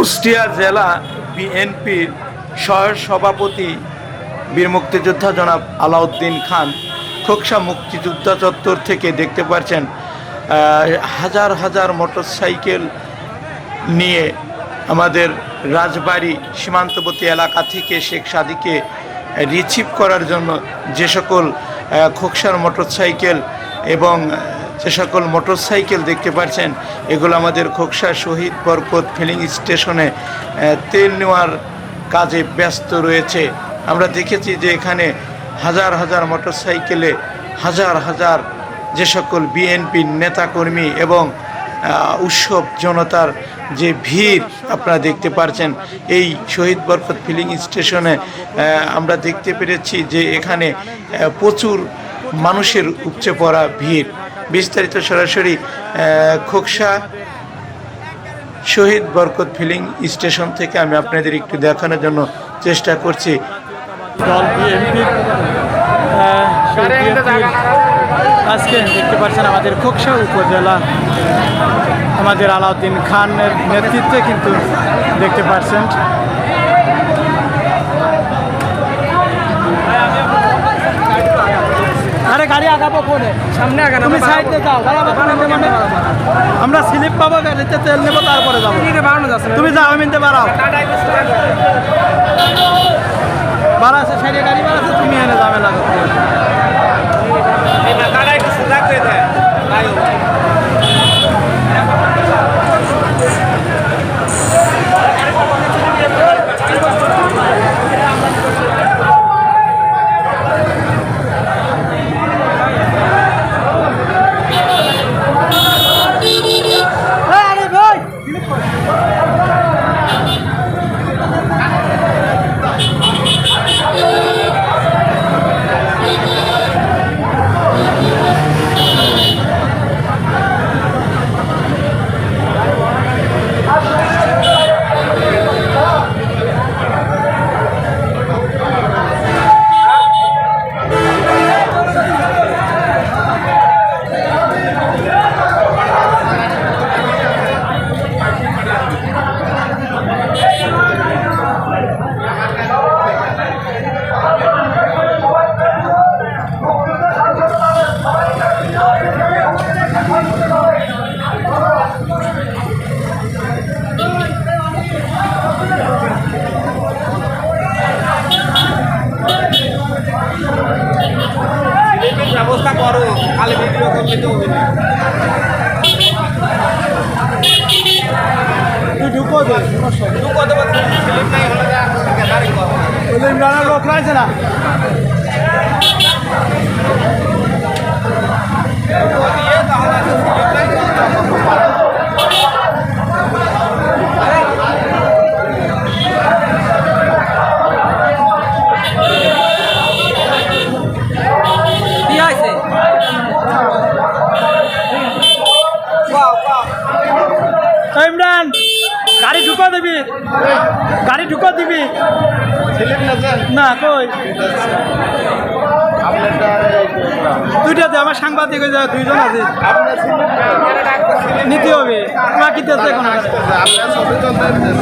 কুষ্টিয়া জেলা বিএনপির সহ সভাপতি বীর মুক্তিযোদ্ধা জনাব আলাউদ্দিন খান খোকসা মুক্তিযোদ্ধা চত্বর থেকে দেখতে পাচ্ছেন হাজার হাজার মোটরসাইকেল নিয়ে আমাদের রাজবাড়ি সীমান্তবর্তী এলাকা থেকে শেখ সাদিকে রিসিভ করার জন্য যে সকল খোকসার মোটরসাইকেল এবং যে সকল মোটরসাইকেল দেখতে পাচ্ছেন, এগুলো আমাদের খোকসা শহীদ বরকত ফিলিং স্টেশনে তেল নেওয়ার কাজে ব্যস্ত রয়েছে। আমরা দেখেছি যে এখানে হাজার হাজার মোটরসাইকেলে হাজার হাজার যে সকল বিএনপির নেতাকর্মী এবং উৎসব জনতার যে ভিড় আপনারা দেখতে পারছেন, এই শহীদ বরকত ফিলিং স্টেশনে আমরা দেখতে পেরেছি যে এখানে প্রচুর মানুষের উপচে পড়া ভিড়। বিস্তারিত সরাসরি খোকসা শহীদ বরকত ফিলিং স্টেশন থেকে আমি আপনাদের একটু দেখানোর জন্য চেষ্টা করছি। দল আজকে দেখতে পাচ্ছেন আমাদের খোকসা উপজেলা আমাদের আলাউদ্দিন খানের নেতৃত্বে কিন্তু দেখতে পাচ্ছেন। গাড়ি আগাবো কোনে? সামনে আগান তুমি সাইডে যাও গালাবো কোনে? আমরা স্লিপ পাবো গাড়িতে তেল নেব তারপরে যাব। তুমি যাও আমি নিতে বাড়া আছে সাইডে গাড়ি Yeah! ব্যবস্থা করো খালি ভিডিও করলে তো। হবে না তুই ঢুকো দেবো ফিল্ম নাই হলে গাড়ি করো। ইমরানের লোক রয়েছে না? দিবি? গাড়ি ঢুকো দিবি। না কই? দুইটা দে আমার সাংবাদিক হয়ে যাবে দুইজন আছে। নিতে হবে। তোমার কিনতে আছে এখন তুলতেন